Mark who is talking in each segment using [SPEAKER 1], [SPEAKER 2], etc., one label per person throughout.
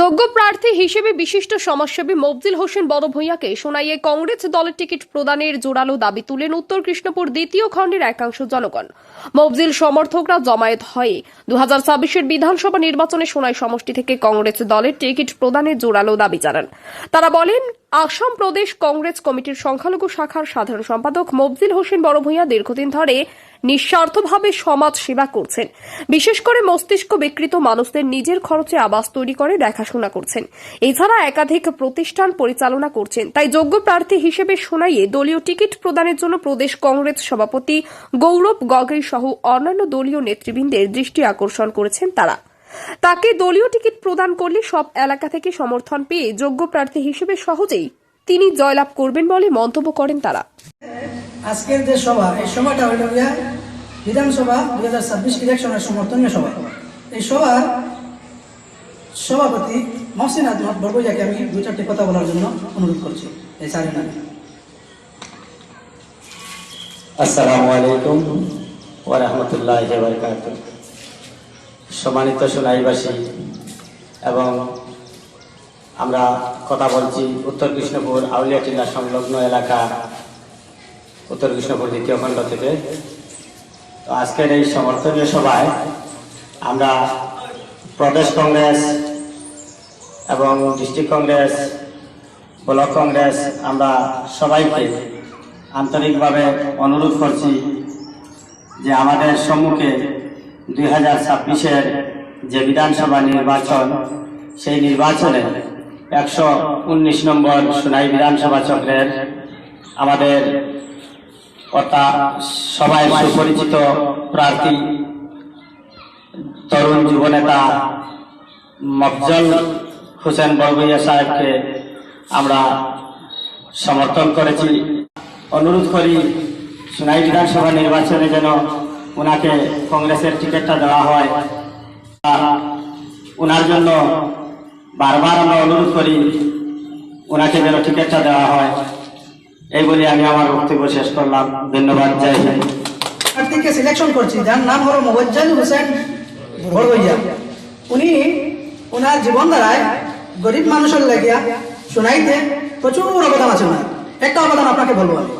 [SPEAKER 1] যোগ্য প্রার্থী হিসেবে বিশিষ্ট সমাজসেবী মফজিল হোসেন বড় ভূঁইয়াকে সোনাইয়ে কংগ্রেস দলের টিকিট প্রদানের জোরালো দাবি তুলেন উত্তর কৃষ্ণপুর দ্বিতীয় খণ্ডের একাংশ জনগণ। মফজিল সমর্থকরা জমায়েত হয়ে দু হাজার বিধানসভা নির্বাচনে সোনাই সমষ্টি থেকে কংগ্রেস দলের টিকিট প্রদানের জোরালো দাবি জানান। তারা বলেন আসাম প্রদেশ কংগ্রেস কমিটির সংখ্যালঘু শাখার সাধারণ সম্পাদক মফজিল হোসেন বড় ভূঁইয়া দীর্ঘদিন ধরে নিঃস্বার্থভাবে সমাজ সেবা করছেন। বিশেষ করে মস্তিষ্ক বিকৃত মানুষদের নিজের খরচে আবাস তৈরি করে দেখাশোনা করছেন। এছাড়া একাধিক প্রতিষ্ঠান পরিচালনা করছেন। তাই যোগ্য প্রার্থী হিসেবে শোনাইয়ে দলীয় টিকিট প্রদানের জন্য প্রদেশ কংগ্রেস সভাপতি গৌরব গগৈ সহ অন্যান্য দলীয় নেতৃবৃন্দের দৃষ্টি আকর্ষণ করেছেন তারা। তাকে দলীয় টিকিট প্রদান করলে সব এলাকা থেকে সমর্থন পেয়ে যোগ্য প্রার্থী হিসেবে সহজেই তিনি জয়লাভ করবেন বলে মন্তব্য করেন তারা।
[SPEAKER 2] আজকের যে সভা এই সভাটা হইল বিধানসভা দুই হাজার ছাব্বিশ ইলেকশনের সমর্থনীয় সভা। এই সভার সভাপতি মহসিন আহমদ বরবইয়াকে আমি দু চারটি কথা বলার জন্য অনুরোধ করছি এই সারি নামে।
[SPEAKER 3] আসসালামু আলাইকুম ওয়া রাহমাতুল্লাহি ওয়া বারাকাতুহু। সম্মানিত সোনাইবাসী এবং আমরা কথা বলছি উত্তর কৃষ্ণপুর আউলিয়াটিলা সংলগ্ন এলাকা, উত্তর কৃষ্ণপুর দ্বিতীয় খণ্ড থেকে। তো আজকের এই সমর্থনীয় সভায় আমরা প্রদেশ কংগ্রেস এবং ডিস্ট্রিক্ট কংগ্রেস, ব্লক কংগ্রেস, আমরা সবাইকে আন্তরিকভাবে অনুরোধ করছি যে আমাদের সম্মুখে দুই হাজার ছাব্বিশের যে বিধানসভা নির্বাচন, সেই নির্বাচনে একশো উনিশ নম্বর সোনাই বিধানসভা চক্রের আমাদের অর্থা সবাই সুপরিচিত প্রার্থী তরুণ যুবনেতা মফজল হোসেন বরবইয়া সাহেবকে আমরা সমর্থন করেছি। অনুরোধ করি, সোনাই বিধানসভা নির্বাচনে যেন ওনাকে কংগ্রেসের টিকিটটা দেওয়া হয়। ওনার জন্য বারবার আমরা অনুরোধ করি, ওনাকে যেন টিকিটটা দেওয়া হয়। এই বলে আমি আমার বক্তব্য শেষ করলাম। ধন্যবাদ, জয় হিন্দ।
[SPEAKER 2] প্রার্থীকে সিলেকশন করছি। যার নাম হলো মোবাজ্জাল হোসেন বড়বইয়া উনি ওনার জীবন দ্বারায় গরিব মানুষের লাগিয়া শোনাইতে প্রচুর অবদান আছে ওনার। একটা অবদান আপনাকে বলব আমি।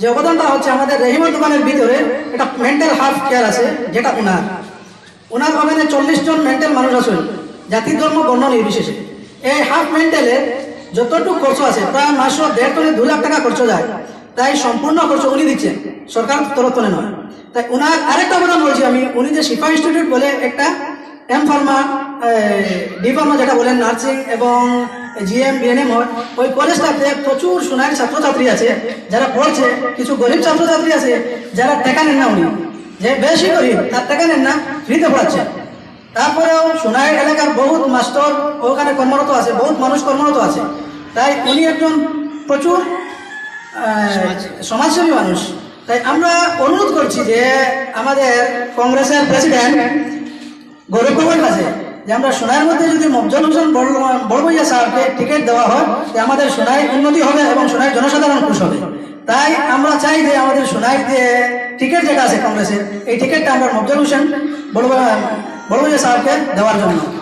[SPEAKER 2] যে অবদানটা হচ্ছে আমাদের রেহিমর দোকানের ভিতরে একটা মেন্টাল হাফ কেয়ার আছে, যেটা ওনার ওনার ওখানে চল্লিশ জন মেন্টাল মানুষ আছে জাতি, ধর্ম, বর্ণ নির্বিশেষে। এই হাফ মেন্টালে যতটুকু খরচ আছে, প্রায় মাসে দেড় থেকে দু লাখ টাকা খরচ যায়। তাই সম্পূর্ণ খরচ উনি দিচ্ছেন, সরকার তরফ থেকে নয়। তাই ওনার আরেকটা অবদান বলছি আমি, উনি যে শিফা ইনস্টিটিউট বলে একটা এম ফার্মা ডি ফার্মা যেটা বলেন, নার্সিং এবং জিএম বিএনএম ওই কলেজটাতে প্রচুর সোনার ছাত্রছাত্রী আছে, যারা পড়ছে, কিছু গরিব ছাত্রছাত্রী আছে, যারা টাকা নেন না উনি। যে বেশি গরিব, তার টাকা নেন না, ফ্রিতে পড়াচ্ছে। তারপরেও সোনাই এলাকার বহুত মাস্টার, ওখানে কর্মরত আছে, বহুত মানুষ কর্মরত আছে। তাই উনি একজন প্রচুর সমাজসেবী মানুষ। তাই আমরা অনুরোধ করছি যে আমাদের কংগ্রেসের প্রেসিডেন্ট গৌরব কাছে যে আমরা সোনাইয়ের মধ্যে যদি মফজল হোসেন বড়- ভাইয়া সাহেবকে টিকিট দেওয়া হয়, যে আমাদের সোনাই উন্নতি হবে এবং সোনাই জনসাধারণ খুশ হবে। তাই আমরা চাই যে আমাদের সোনাই যে টিকিট যেটা আছে কংগ্রেসের, এই টিকিটটা আমরা মফজল হোসেন বড় বড়বইয়া সাহেবকে দেওয়ার জন্য।